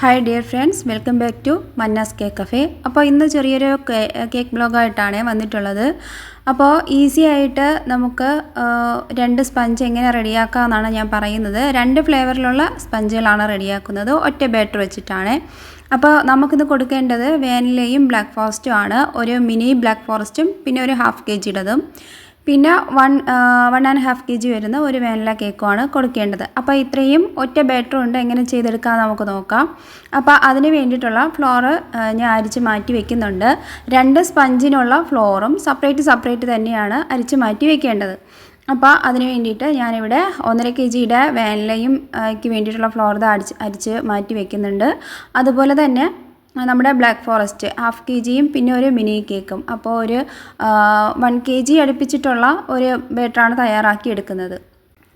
Hi dear friends welcome back to Manna's cake cafe അപ്പോൾ ഇന്ന് ചെറിയൊരു കേക്ക് ബ്ലോഗായിട്ടാണ് വന്നിട്ടുള്ളത്. അപ്പോൾ ഈസി ആയിട്ട് നമുക്ക് രണ്ട് സ്പഞ്ച് എങ്ങനെ റെഡിയാക്കാമെന്നാണ് ഞാൻ പറയുന്നത്. രണ്ട് ഫ്ലേവറിലുള്ള സ്പഞ്ചുകളാണ് റെഡിയാക്കുന്നത് ഒറ്റ ബാറ്റർ വെച്ചിട്ടാണ്. അപ്പോൾ നമുക്കിത് കൊടുക്കേണ്ടത് വാനിലയും ബ്ലാക്ക് ഫോറസ്റ്റും ആണ്. ഒരു മിനി ബ്ലാക്ക് ഫോറസ്റ്റും പിന്നെ ഒരു ഹാഫ് കെ ജിയുടേതും പിന്നെ one one and half K G വരുന്ന ഒരു വാനില കേക്കുമാണ് കൊടുക്കേണ്ടത്. അപ്പോൾ ഇത്രയും ഒറ്റ ബാറ്റർ ഉണ്ട് എങ്ങനെ ചെയ്തെടുക്കാം നമുക്ക് നോക്കാം. അപ്പോൾ അതിന് വേണ്ടിയിട്ടുള്ള ഫ്ലോറ് ഞാൻ അരിച്ച് മാറ്റി വെക്കുന്നുണ്ട്. രണ്ട് സ്പഞ്ചിനുള്ള ഫ്ലോറും സെപ്പറേറ്റ് സെപ്പറേറ്റ് തന്നെയാണ് അരിച്ച് മാറ്റി വെക്കേണ്ടത്. അപ്പോൾ അതിന് വേണ്ടിയിട്ട് ഞാനിവിടെ ഒന്നര കെ ജിയുടെ വാനിലയും വേണ്ടിയിട്ടുള്ള ഫ്ലോർ അടിച്ച് അരിച്ച് മാറ്റി വെക്കുന്നുണ്ട്. അതുപോലെ തന്നെ നമ്മുടെ ബ്ലാക്ക് ഫോറസ്റ്റ് ഹാഫ് കെ ജിയും പിന്നെ ഒരു മിനി കേക്കും അപ്പോൾ ഒരു വൺ കെ ജി അടുപ്പിച്ചിട്ടുള്ള ഒരു ബാറ്ററാണ് തയ്യാറാക്കി എടുക്കുന്നത്.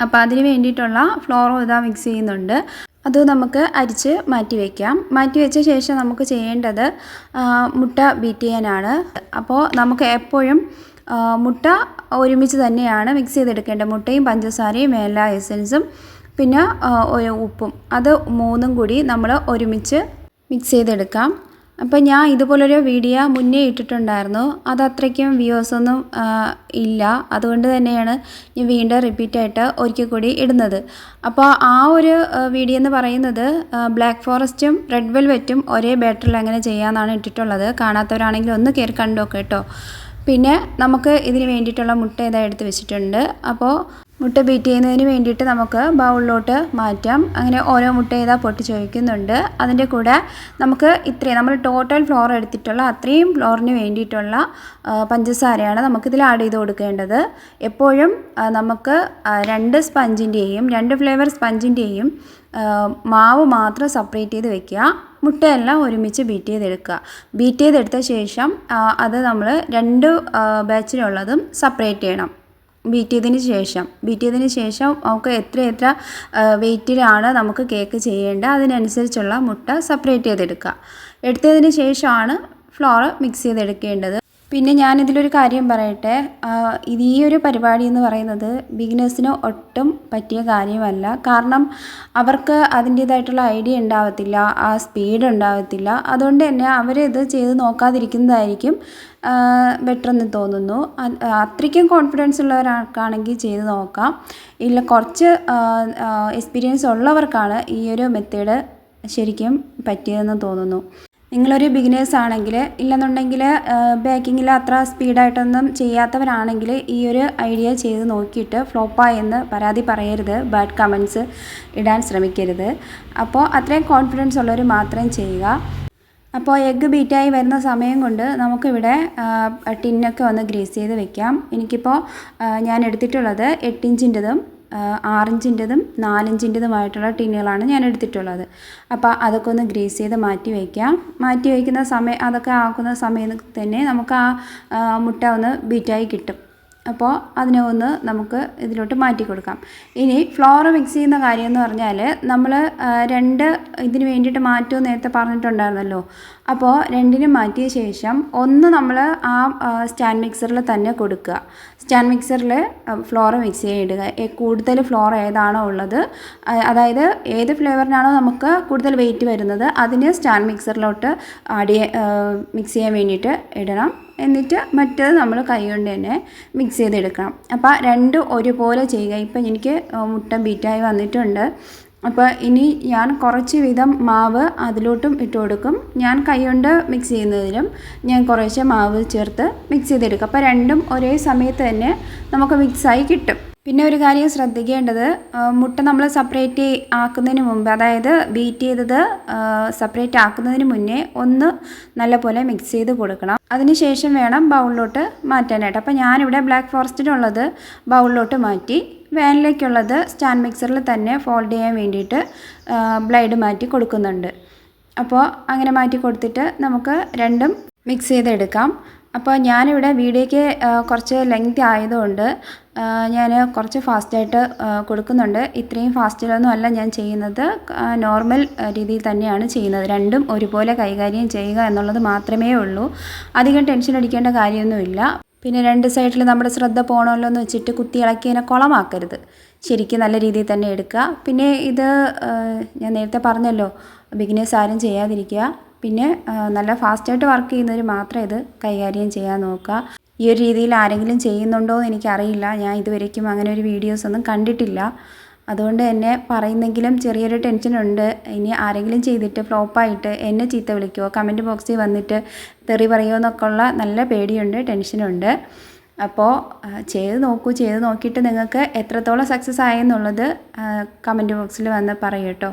അപ്പോൾ അതിന് വേണ്ടിയിട്ടുള്ള ഫ്ലോറും ഇതാ മിക്സ് ചെയ്യുന്നുണ്ട്. അത് നമുക്ക് അരിച്ച് മാറ്റി വയ്ക്കാം മാറ്റി വെച്ച ശേഷം നമുക്ക് ചെയ്യേണ്ടത് മുട്ട ബീറ്റ് ചെയ്യാനാണ്. അപ്പോൾ നമുക്ക് എപ്പോഴും മുട്ട ഒരുമിച്ച് തന്നെയാണ് മിക്സ് ചെയ്തെടുക്കേണ്ടത്. മുട്ടയും പഞ്ചസാരയും എല്ലാ എസൻസും പിന്നെ ഒരു ഉപ്പും. അത് മൂന്നും കൂടി നമ്മൾ ഒരുമിച്ച് മിക്സ് ചെയ്തെടുക്കാം. അപ്പോൾ ഞാൻ ഇതുപോലൊരു വീഡിയോ മുന്നേ ഇട്ടിട്ടുണ്ടായിരുന്നു. അത് അത്രയ്ക്കും വ്യൂസ് ഒന്നും ഇല്ല. അതുകൊണ്ട് തന്നെയാണ് ഞാൻ വീണ്ടും റിപ്പീറ്റായിട്ട് ഒരിക്കൽ കൂടി ഇടുന്നത്. അപ്പോൾ ആ ഒരു വീഡിയോ എന്ന് പറയുന്നത് ബ്ലാക്ക് ഫോറസ്റ്റും റെഡ് വെൽവെറ്റും ഒരേ ബാറ്ററിൽ അങ്ങനെ ചെയ്യാമെന്നാണ് ഇട്ടിട്ടുള്ളത്. കാണാത്തവരാണെങ്കിൽ ഒന്ന് കയറി കണ്ടു നോക്കാം കേട്ടോ. പിന്നെ നമുക്ക് ഇതിന് വേണ്ടിയിട്ടുള്ള മുട്ട ഇതാ എടുത്ത് വെച്ചിട്ടുണ്ട്. അപ്പോൾ മുട്ട ബീറ്റ് ചെയ്യുന്നതിന് വേണ്ടിയിട്ട് നമുക്ക് ബൗളിലോട്ട് മാറ്റാം. അങ്ങനെ ഓരോ മുട്ട ഇതാ പൊട്ടിച്ച് വയ്ക്കുന്നുണ്ട് അതിന്റെ കൂടെ നമുക്ക് ഇത്രയും നമ്മൾ ടോട്ടൽ ഫ്ലോർ എടുത്തിട്ടുള്ള അത്രയും ഫ്ലോറിന് വേണ്ടിയിട്ടുള്ള പഞ്ചസാരയാണ് നമുക്കിതിൽ ആഡ് ചെയ്ത് കൊടുക്കേണ്ടത്. എപ്പോഴും നമുക്ക് രണ്ട് സ്പഞ്ചിന്റെയും രണ്ട് ഫ്ലേവർ സ്പഞ്ചിന്റെയും മാവ് മാത്രം സെപ്പറേറ്റ് ചെയ്ത് വെക്കുക. മുട്ടയെല്ലാം ഒരുമിച്ച് ബീറ്റ് ചെയ്തെടുക്കുക. ബീറ്റ് ചെയ്തെടുത്ത ശേഷം അത് നമ്മൾ രണ്ട് ബാച്ചിലുള്ളതും സെപ്പറേറ്റ് ചെയ്യണം. ബീറ്റ് ശേഷം. ബീറ്റ് ശേഷം നമുക്ക് എത്ര എത്ര വെയിറ്റിലാണ് നമുക്ക് കേക്ക് ചെയ്യേണ്ടത് അതിനനുസരിച്ചുള്ള മുട്ട സെപ്പറേറ്റ് ചെയ്തെടുക്കുക. എടുത്തതിന് ശേഷമാണ് ഫ്ലോർ മിക്സ് ചെയ്തെടുക്കേണ്ടത്. പിന്നെ ഞാനിതിലൊരു കാര്യം പറയട്ടെ. ഇത് ഈ ഒരു പരിപാടി എന്ന് പറയുന്നത് ബിഗിനേഴ്സിന് ഒട്ടും പറ്റിയ കാര്യമല്ല. കാരണം അവർക്ക് അതിന്റേതായിട്ടുള്ള ഐഡിയ ഉണ്ടാവത്തില്ല ആ സ്പീഡ് ഉണ്ടാവത്തില്ല. അതുകൊണ്ട് തന്നെ അവരിത് ചെയ്ത് നോക്കാതിരിക്കുന്നതായിരിക്കും ബെറ്റർ എന്ന് തോന്നുന്നു. അത് അത്രയ്ക്കും കോൺഫിഡൻസ് ഉള്ളവരാൾക്കാണെങ്കിൽ ചെയ്ത് നോക്കാം. ഇല്ല കുറച്ച് എക്സ്പീരിയൻസ് ഉള്ളവർക്കാണ് ഈ ഒരു മെത്തേഡ് ശരിക്കും പറ്റിയതെന്ന് തോന്നുന്നു. നിങ്ങളൊരു ബിഗിനേഴ്സ് ആണെങ്കിൽ ഇല്ലെന്നുണ്ടെങ്കിൽ ബേക്കിങ്ങിൽ അത്ര സ്പീഡായിട്ടൊന്നും ചെയ്യാത്തവരാണെങ്കിൽ ഈ ഒരു ഐഡിയ ചെയ്ത് നോക്കിയിട്ട് ഫ്ലോപ്പായെന്ന് പരാതി പറയരുത്. ബാഡ് കമൻസ് ഇടാൻ ശ്രമിക്കരുത്. അപ്പോൾ അത്രയും കോൺഫിഡൻസ് ഉള്ളവർ മാത്രം ചെയ്യുക. അപ്പോൾ എഗ്ഗ് ബീറ്റായി വരുന്ന സമയം കൊണ്ട് നമുക്കിവിടെ ടിന്നൊക്കെ ഒന്ന് ഗ്രീസ് ചെയ്ത് വെക്കാം. എനിക്കിപ്പോൾ ഞാൻ എടുത്തിട്ടുള്ളത് എട്ടിഞ്ചിന്റെതും ആറിഞ്ചിന്റെതും നാലിഞ്ചിന്റെതുമായിട്ടുള്ള ടിന്നുകളാണ് ഞാൻ എടുത്തിട്ടുള്ളത്. അപ്പോൾ അതൊക്കെ ഒന്ന് ഗ്രീസ് ചെയ്ത് മാറ്റി വയ്ക്കാം മാറ്റി വയ്ക്കുന്ന സമയം അതൊക്കെ ആക്കുന്ന സമയത്ത് തന്നെ നമുക്ക് ആ, മുട്ട ഒന്ന് ബീറ്റായി കിട്ടും. അപ്പോൾ അതിനെ ഒന്ന് നമുക്ക് ഇതിലോട്ട് മാറ്റി കൊടുക്കാം. ഇനി ഫ്ലോർ മിക്സ് ചെയ്യുന്ന കാര്യം എന്ന് പറഞ്ഞാൽ നമ്മൾ രണ്ട് ഇതിന് വേണ്ടിയിട്ട് മാറ്റുമെന്ന് നേരത്തെ പറഞ്ഞിട്ടുണ്ടായിരുന്നല്ലോ. അപ്പോൾ രണ്ടിനും മാറ്റിയ ശേഷം ഒന്ന് നമ്മൾ ആ സ്റ്റാൻഡ് മിക്സറിൽ തന്നെ കൊടുക്കുക. സ്റ്റാൻഡ് മിക്സറിൽ ഫ്ലോർ മിക്സ് ചെയ്തിടുക കൂടുതൽ ഫ്ലോർ ഏതാണോ ഉള്ളത് അതായത് ഏത് ഫ്ലേവറിനാണോ നമുക്ക് കൂടുതൽ വെയിറ്റ് വരുന്നത് അതിന് സ്റ്റാൻഡ് മിക്സറിലോട്ട് ആഡ് മിക്സ് ചെയ്യാൻ വേണ്ടിയിട്ട് ഇടണം. എന്നിട്ട് മറ്റേത് നമ്മൾ കൈ കൊണ്ട് തന്നെ മിക്സ് ചെയ്തെടുക്കണം. അപ്പോൾ രണ്ടും ഒരുപോലെ ചെയ്യുക. ഇപ്പം എനിക്ക് മുട്ട ബീറ്റായി വന്നിട്ടുണ്ട്. അപ്പോൾ ഇനി ഞാൻ കുറച്ച് വീതം മാവ് അതിലോട്ടും ഇട്ട് കൊടുക്കും. ഞാൻ കൈകൊണ്ട് മിക്സ് ചെയ്യുന്നതിലും ഞാൻ കുറേശ്ശെ മാവ് ചേർത്ത് മിക്സ് ചെയ്തെടുക്കും. അപ്പോൾ രണ്ടും ഒരേ സമയത്ത് തന്നെ നമുക്ക് മിക്സായി കിട്ടും. പിന്നെ ഒരു കാര്യം ശ്രദ്ധിക്കേണ്ടത് മുട്ട നമ്മൾ സെപ്പറേറ്റ് ആക്കുന്നതിന് മുമ്പ് അതായത് ബീറ്റ് ചെയ്തത് സെപ്പറേറ്റ് ആക്കുന്നതിന് മുന്നേ ഒന്ന് നല്ലപോലെ മിക്സ് ചെയ്ത് കൊടുക്കണം. അതിനുശേഷം വേണം ബൗളിലോട്ട് മാറ്റാനായിട്ട്. അപ്പോൾ ഞാനിവിടെ ബ്ലാക്ക് ഫോറസ്റ്റിനുള്ളത് ബൗളിലോട്ട് മാറ്റി വാനിലേക്കുള്ളത് സ്റ്റാൻഡ് മിക്സറിൽ തന്നെ ഫോൾഡ് ചെയ്യാൻ വേണ്ടിയിട്ട് ബ്ലൈഡ് മാറ്റി കൊടുക്കുന്നുണ്ട്. അപ്പോൾ അങ്ങനെ മാറ്റി കൊടുത്തിട്ട് നമുക്ക് രണ്ടും മിക്സ് ചെയ്തെടുക്കാം. അപ്പോൾ ഞാനിവിടെ വീഡിയോയ്ക്ക് കുറച്ച് ലെങ്ത് ആയതുകൊണ്ട് ഞാൻ കുറച്ച് ഫാസ്റ്റായിട്ട് കൊടുക്കുന്നുണ്ട്. ഇത്രയും ഫാസ്റ്റിലൊന്നും അല്ല ഞാൻ ചെയ്യുന്നത്. നോർമൽ രീതിയിൽ തന്നെയാണ് ചെയ്യുന്നത്. രണ്ടും ഒരുപോലെ കൈകാര്യം ചെയ്യുക എന്നുള്ളത് മാത്രമേ ഉള്ളൂ. അധികം ടെൻഷൻ അടിക്കേണ്ട കാര്യമൊന്നുമില്ല. പിന്നെ രണ്ട് സൈഡിൽ നമ്മുടെ ശ്രദ്ധ പോകണമല്ലോ എന്ന് വെച്ചിട്ട് കുത്തി ഇളക്കിയതിനെ കുളമാക്കരുത്. ശരിക്കും നല്ല രീതിയിൽ തന്നെ എടുക്കുക. പിന്നെ ഇത് ഞാൻ നേരത്തെ പറഞ്ഞല്ലോ ബിഗിനേഴ്സ് ആരും ചെയ്യാതിരിക്കുക. പിന്നെ നല്ല ഫാസ്റ്റായിട്ട് വർക്ക് ചെയ്യുന്നവർ മാത്രം ഇത് കൈകാര്യം ചെയ്യാൻ നോക്കുക. ഈ ഒരു രീതിയിൽ ആരെങ്കിലും ചെയ്യുന്നുണ്ടോ എന്ന് എനിക്കറിയില്ല. ഞാൻ ഇതുവരേക്കും അങ്ങനെ ഒരു വീഡിയോസ് ഒന്നും കണ്ടിട്ടില്ല. അതുകൊണ്ട് തന്നെ പറയുന്നെങ്കിലും ചെറിയൊരു ടെൻഷനുണ്ട് ഇനി ആരെങ്കിലും ചെയ്തിട്ട് ഫ്ലോപ്പായിട്ട് എന്നെ ചീത്ത വിളിക്കുമോ കമന്റ് ബോക്സിൽ വന്നിട്ട് തെറി പറയുമോ എന്നൊക്കെ ഉള്ള നല്ല പേടിയുണ്ട് ടെൻഷനുണ്ട് അപ്പോൾ ചെയ്ത് നോക്കൂ ചെയ്ത് നോക്കിയിട്ട് നിങ്ങൾക്ക് എത്രത്തോളം സക്സസ് ആയെന്നുള്ളത് കമന്റ് ബോക്സിൽ വന്ന് പറയൂ കേട്ടോ.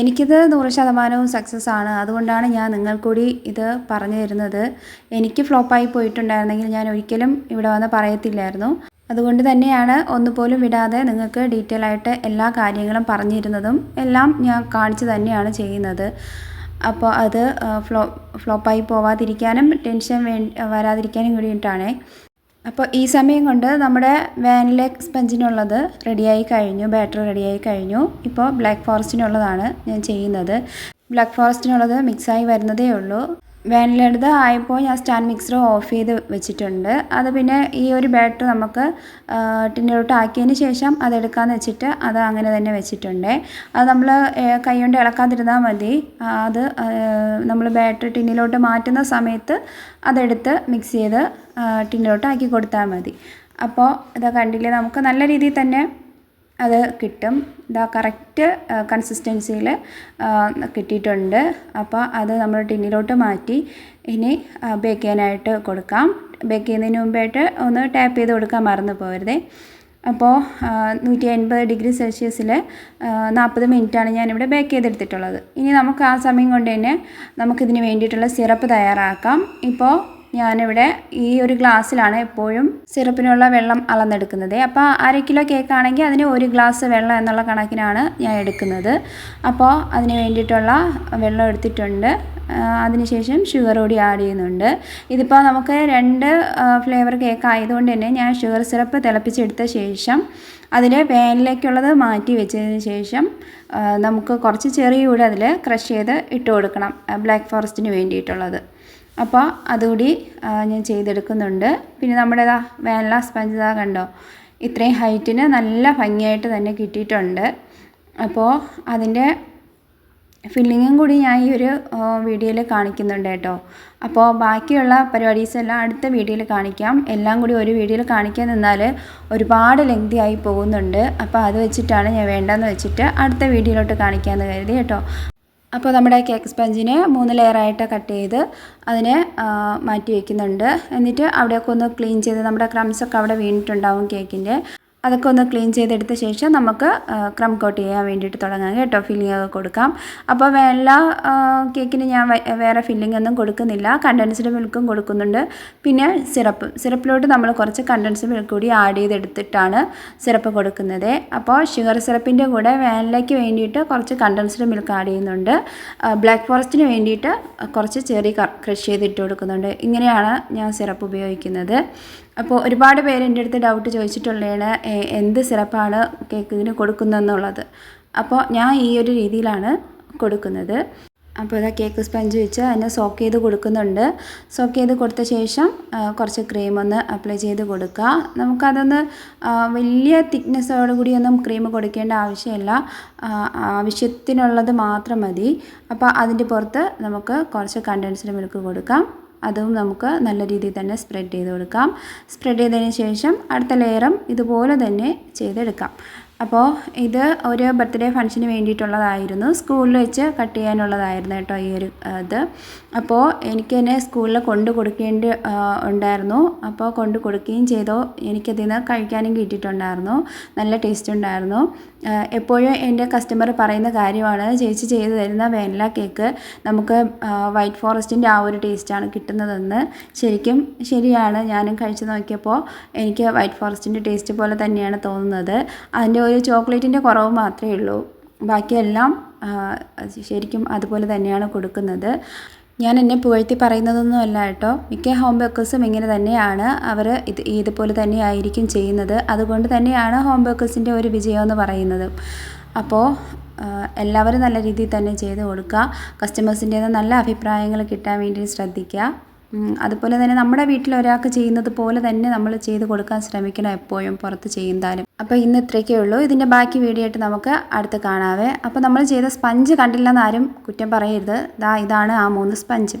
എനിക്കിത് നൂറ് ശതമാനവും സക്സസ് ആണ്. അതുകൊണ്ടാണ് ഞാൻ നിങ്ങൾ കൂടി ഇത് പറഞ്ഞു തരുന്നത്. എനിക്ക് ഫ്ലോപ്പായി പോയിട്ടുണ്ടായിരുന്നെങ്കിൽ ഞാൻ ഒരിക്കലും ഇവിടെ വന്ന് പറയത്തില്ലായിരുന്നു. അതുകൊണ്ട് തന്നെയാണ് ഒന്നുപോലും വിടാതെ നിങ്ങൾക്ക് ഡീറ്റെയിൽ ആയിട്ട് എല്ലാ കാര്യങ്ങളും പറഞ്ഞിരുന്നതും എല്ലാം ഞാൻ കാണിച്ചു തന്നെയാണ് ചെയ്യുന്നത്. അപ്പോൾ അത് ഫ്ലോ ഫ്ലോപ്പായി പോവാതിരിക്കാനും ടെൻഷൻ വേ വരാതിരിക്കാനും കൂടിയിട്ടാണേ. അപ്പോൾ ഈ സമയം കൊണ്ട് നമ്മുടെ വാനിലെ സ്പഞ്ചിനുള്ളത് റെഡിയായി കഴിഞ്ഞു ബാറ്റർ റെഡിയായി കഴിഞ്ഞു. ഇപ്പോൾ ബ്ലാക്ക് ഫോറസ്റ്റിനുള്ളതാണ് ഞാൻ ചെയ്യുന്നത്. ബ്ലാക്ക് ഫോറസ്റ്റിനുള്ളത് മിക്സായി വരുന്നതേ ഉള്ളൂ. വാനിലടുത്ത് ആയപ്പോൾ ഞാൻ സ്റ്റാൻഡ് മിക്സർ ഓഫ് ചെയ്ത് വെച്ചിട്ടുണ്ട്. അത് പിന്നെ ഈ ഒരു ബാറ്റർ നമുക്ക് ടിന്നിലോട്ട് ആക്കിയതിന് ശേഷം അതെടുക്കാമെന്ന് വെച്ചിട്ട് അത് അങ്ങനെ തന്നെ വെച്ചിട്ടുണ്ട്. അത് നമ്മൾ കൈ കൊണ്ട് ഇളക്കാതിരുന്നാൽ മതി. അത് നമ്മൾ ബാറ്റർ ടിന്നിലോട്ട് മാറ്റുന്ന സമയത്ത് അതെടുത്ത് മിക്സ് ചെയ്ത് ടിന്നിലോട്ട് ആക്കി കൊടുത്താൽ മതി. അപ്പോൾ ഇതാ കണ്ടില്ലേ നമുക്ക് നല്ല രീതിയിൽ തന്നെ അത് കിട്ടും. ഇതാ കറക്റ്റ് കൺസിസ്റ്റൻസിയിൽ കിട്ടിയിട്ടുണ്ട്. അപ്പോൾ അത് നമ്മൾ ടിന്നിലോട്ട് മാറ്റി ഇനി ബേക്ക് ചെയ്യാനായിട്ട് കൊടുക്കാം. ബേക്ക് ചെയ്യുന്നതിന് മുമ്പായിട്ട് ഒന്ന് ടാപ്പ് ചെയ്ത് കൊടുക്കാൻ മറന്നു പോകരുതേ അപ്പോൾ നൂറ്റി എൺപത് ഡിഗ്രി സെൽഷ്യസിൽ നാൽപ്പത് മിനിറ്റാണ് ഞാനിവിടെ ബേക്ക് ചെയ്തെടുത്തിട്ടുള്ളത്. ഇനി നമുക്ക് ആ സമയം കൊണ്ട് തന്നെ നമുക്കിതിന് വേണ്ടിയിട്ടുള്ള സിറപ്പ് തയ്യാറാക്കാം. ഇപ്പോൾ ഞാനിവിടെ ഈ ഒരു ഗ്ലാസ്സിലാണ് എപ്പോഴും സിറപ്പിനുള്ള വെള്ളം അളന്നെടുക്കുന്നത്. അപ്പോൾ അര കിലോ കേക്ക് ആണെങ്കിൽ അതിന് ഒരു ഗ്ലാസ് വെള്ളം എന്നുള്ള കണക്കിനാണ് ഞാൻ എടുക്കുന്നത്. അപ്പോൾ അതിന് വേണ്ടിയിട്ടുള്ള വെള്ളം എടുത്തിട്ടുണ്ട്. അതിനുശേഷം ഷുഗർ കൂടി ആഡ് ചെയ്യുന്നുണ്ട്. ഇതിപ്പോൾ നമുക്ക് രണ്ട് ഫ്ലേവർ കേക്ക് ആയതുകൊണ്ട് തന്നെ ഞാൻ ഷുഗർ സിറപ്പ് തിളപ്പിച്ചെടുത്ത ശേഷം അതിൽ പാനിലേക്കുള്ളത് മാറ്റി വെച്ചതിന് ശേഷം നമുക്ക് കുറച്ച് ചെറിയ കൂടെ അതിൽ ക്രഷ് ചെയ്ത് ഇട്ട് കൊടുക്കണം. ബ്ലാക്ക് ഫോറസ്റ്റിന് വേണ്ടിയിട്ടുള്ളത്. അപ്പോൾ അതുകൂടി ഞാൻ ചെയ്തെടുക്കുന്നുണ്ട്. പിന്നെ നമ്മുടെ ഇതാ വാനില സ്പഞ്ച് ഇതാ കണ്ടോ? ഇത്രയും ഹൈറ്റിന് നല്ല ഭംഗിയായിട്ട് തന്നെ കിട്ടിയിട്ടുണ്ട്. അപ്പോൾ അതിന്റെ ഫില്ലിങ്ങും കൂടി ഞാൻ ഈ ഒരു വീഡിയോയിൽ കാണിക്കുന്നുണ്ട് കേട്ടോ. അപ്പോൾ ബാക്കിയുള്ള പരിപാടീസ് എല്ലാം അടുത്ത വീഡിയോയിൽ കാണിക്കാം. എല്ലാം കൂടി ഒരു വീഡിയോയിൽ കാണിക്കാൻ നിന്നാൽ ഒരുപാട് ലെങ്തി ആയി പോകുന്നുണ്ട്. അപ്പോൾ അത് വെച്ചിട്ടാണ് ഞാൻ വേണ്ടെന്ന് വെച്ചിട്ട് അടുത്ത വീഡിയോയിലോട്ട് കാണിക്കാമെന്ന് കരുതി കേട്ടോ. അപ്പോൾ നമ്മുടെ കേക്ക് സ്പഞ്ചിനെ മൂന്ന് ലെയറായിട്ട് കട്ട് ചെയ്ത് അതിനെ മാറ്റി വയ്ക്കുന്നുണ്ട് എന്നിട്ട് അവിടെയൊക്കെ ഒന്ന് ക്ലീൻ ചെയ്ത് നമ്മുടെ ക്രംസൊക്കെ അവിടെ വീണിട്ടുണ്ടാവും കേക്കിന്റെ. അതൊക്കെ ഒന്ന് ക്ലീൻ ചെയ്തെടുത്ത ശേഷം നമുക്ക് ക്രം കോട്ട് ചെയ്യാൻ വേണ്ടിയിട്ട് തുടങ്ങാം കേട്ടോ. ഫില്ലിംഗ് ഒക്കെ കൊടുക്കാം. അപ്പോൾ എല്ലാ കേക്കിന് ഞാൻ വേറെ ഫില്ലിംഗ് ഒന്നും കൊടുക്കുന്നില്ല. കണ്ടൻസ്ഡ് മിൽക്കും കൊടുക്കുന്നുണ്ട്. പിന്നെ സിറപ്പ്. സിറപ്പിലോട്ട് നമ്മൾ കുറച്ച് കണ്ടൻസ്ഡ് മിൽക്ക് കൂടി ആഡ് ചെയ്തെടുത്തിട്ടാണ് സിറപ്പ് കൊടുക്കുന്നത്. അപ്പോൾ ഷുഗർ സിറപ്പിന്റെ കൂടെ വാനിലയ്ക്ക് വേണ്ടിയിട്ട് കുറച്ച് കണ്ടൻസ്ഡ് മിൽക്ക് ആഡ് ചെയ്യുന്നുണ്ട്. ബ്ലാക്ക് ഫോറസ്റ്റിന് വേണ്ടിയിട്ട് കുറച്ച് ചെറി ക്രഷ് ചെയ്തിട്ട് കൊടുക്കുന്നുണ്ട്. ഇങ്ങനെയാണ് ഞാൻ സിറപ്പ് ഉപയോഗിക്കുന്നത്. അപ്പോൾ ഒരുപാട് പേര് എന്റെ അടുത്ത് ഡൗട്ട് ചോദിച്ചിട്ടുള്ളതാണ് എന്ത് സിറപ്പാണ് കേക്കിന് കൊടുക്കുന്നതെന്നുള്ളത്? അപ്പോൾ ഞാൻ ഈ ഒരു രീതിയിലാണ് കൊടുക്കുന്നത്. അപ്പോൾ ഇതാ കേക്ക് സ്പഞ്ച് വെച്ച് അതിനെ സോക്ക് ചെയ്ത് കൊടുക്കുന്നുണ്ട്. സോക്ക് ചെയ്ത് കൊടുത്ത ശേഷം കുറച്ച് ക്രീം ഒന്ന് അപ്ലൈ ചെയ്ത് കൊടുക്കുക. നമുക്കതൊന്ന് വലിയ തിക്നെസ്സോട് കൂടിയൊന്നും ക്രീം കൊടുക്കേണ്ട ആവശ്യമില്ല. ആവശ്യത്തിനുള്ളത് മാത്രം മതി. അപ്പോൾ അതിന്റെ പുറത്ത് നമുക്ക് കുറച്ച് കണ്ടൻസ്ഡ് മിൽക്ക് കൊടുക്കാം. അതും നമുക്ക് നല്ല രീതിയിൽ തന്നെ സ്പ്രെഡ് ചെയ്ത് കൊടുക്കാം. സ്പ്രെഡ് ചെയ്തതിന് ശേഷം അടുത്ത ലെയറും ഇതുപോലെ തന്നെ ചെയ്തെടുക്കാം. അപ്പോൾ ഇത് ഒരു ബർത്ത്ഡേ ഫംഗ്ഷന് വേണ്ടിയിട്ടുള്ളതായിരുന്നു. സ്കൂളിൽ വെച്ച് കട്ട് ചെയ്യാനുള്ളതായിരുന്നു കേട്ടോ ഈ ഒരു ഇത്. അപ്പോൾ എനിക്ക് തന്നെ സ്കൂളിൽ കൊണ്ട് കൊടുക്കേണ്ടി ഉണ്ടായിരുന്നു. അപ്പോൾ കൊണ്ട് കൊടുക്കുകയും ചെയ്തു. എനിക്കതിൽ നിന്ന് കഴിക്കാനും കിട്ടിയിട്ടുണ്ടായിരുന്നു. നല്ല ടേസ്റ്റ് ഉണ്ടായിരുന്നു. എപ്പോഴും എന്റെ കസ്റ്റമർ പറയുന്ന കാര്യമാണ്. ചേച്ചി ചെയ്ത് തരുന്ന വാനില കേക്ക് നമുക്ക് വൈറ്റ് ഫോറസ്റ്റിന്റെ ആ ഒരു ടേസ്റ്റാണ് കിട്ടുന്നതെന്ന്. ശരിക്കും ശരിയാണ്. ഞാനും കഴിച്ചു നോക്കിയപ്പോൾ എനിക്ക് വൈറ്റ് ഫോറസ്റ്റിന്റെ ടേസ്റ്റ് പോലെ തന്നെയാണ് തോന്നുന്നത്. അതിന്റെ ഒരു ചോക്ലേറ്റിന്റെ കുറവ് മാത്രമേ ഉള്ളൂ. ബാക്കിയെല്ലാം ശരിക്കും അതുപോലെ തന്നെയാണ് കൊടുക്കുന്നത്. ഞാൻ എന്നെ പുകഴ്ത്തി പറയുന്നതൊന്നും അല്ല കേട്ടോ. മിക്ക ഹോം ബേക്കേഴ്സും ഇങ്ങനെ തന്നെയാണ്. അവർ ഇത് ഇതുപോലെ തന്നെയായിരിക്കും ചെയ്യുന്നത്. അതുകൊണ്ട് തന്നെയാണ് ഹോം ബേക്കേഴ്സിന്റെ ഒരു വിജയം എന്ന് പറയുന്നത്. അപ്പോൾ എല്ലാവരും നല്ല രീതിയിൽ തന്നെ ചെയ്ത് കൊടുക്കുക. കസ്റ്റമേഴ്സിന്റെ നല്ല അഭിപ്രായങ്ങൾ കിട്ടാൻ വേണ്ടി ശ്രദ്ധിക്കുക. അതുപോലെ തന്നെ നമ്മുടെ വീട്ടിൽ ഒരാൾക്ക് ചെയ്യുന്നത് പോലെ തന്നെ നമ്മൾ ചെയ്ത് കൊടുക്കാൻ ശ്രമിക്കണം എപ്പോഴും പുറത്ത് ചെയ്യുന്നാലും അപ്പോൾ ഇന്ന് ഇത്രയൊക്കെ ഉള്ളൂ. ഇതിന്റെ ബാക്കി വീഡിയോ ആയിട്ട് നമുക്ക് അടുത്ത് കാണാവേ. അപ്പോൾ നമ്മൾ ചെയ്ത സ്പഞ്ച് കണ്ടില്ലെന്ന് ആരും കുറ്റം പറയരുത്. ദാ ഇതാണ് ആ മൂന്ന് സ്പഞ്ച്.